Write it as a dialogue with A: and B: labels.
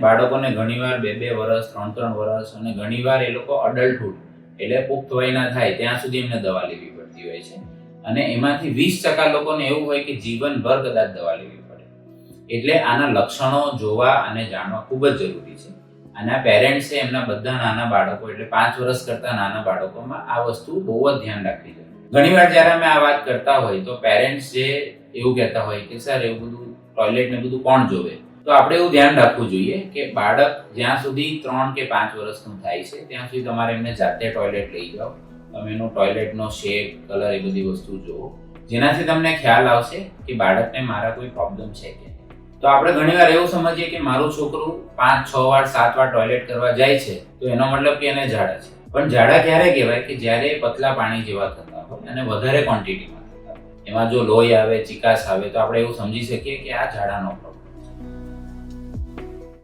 A: બાળકોને ઘણીવાર બે બે વર્ષ ત્રણ ત્રણ વર્ષ અને ઘણીવાર એ લોકો અડલ્ટહુડ એટલે પુખ્ત વયના થાય ત્યાં સુધી એમને દવા લેવી પડતી હોય છે. અને એમાંથી વીસ ટકા લોકોને એવું હોય કે જીવનભર કદાચ દવા લેવી પડે. એટલે આના લક્ષણો જોવા અને જાણવા ખૂબ જ જરૂરી છે. અને આ પેરેન્ટ્સે એમના બધા નાના બાળકો એટલે પાંચ વર્ષ કરતા નાના બાળકોમાં આ વસ્તુ બહુ જ ધ્યાન રાખવી જોઈએ. ઘણીવાર જ્યારે અમે આ વાત કરતા હોય તો પેરેન્ટ્સ જે એવું કહેતા હોય કે, સર, એવું બધું ટોયલેટ ને બધું કોણ જોવે? તો આપણે એવું ધ્યાન રાખવું જોઈએ કે બાળક જ્યાં સુધી ત્રણ કે પાંચ વર્ષનું થાય છે, ત્યાં સુધી તમારે એમને જાતે ટોયલેટ લઈ જાઓ. તમે એનો ટોયલેટનો શેપ કલર એ બધી વસ્તુ જુઓ. જેનાથી તમને ખ્યાલ આવશે કે બાળકને મારા કોઈ પ્રોબ્લેમ છે કે તો આપણે ઘણીવાર એવું સમજીએ કે મારું છોકરું પાંચ, છ વાર, સાત વાર ટોયલેટ કરવા જાય છે, તો એનો મતલબ કે એને ઝાડા છે. પણ ઝાડા ક્યારે કહેવાય? કે જ્યારે પતલા પાણી જેવા થતા હોય અને વધારે ક્વોન્ટિટીમાં એમાં જો લોહી આવે, ચિકાસ આવે, તો આપણે એવું સમજી શકીએ કે આ ઝાડાનો પ્રોબ્લેમ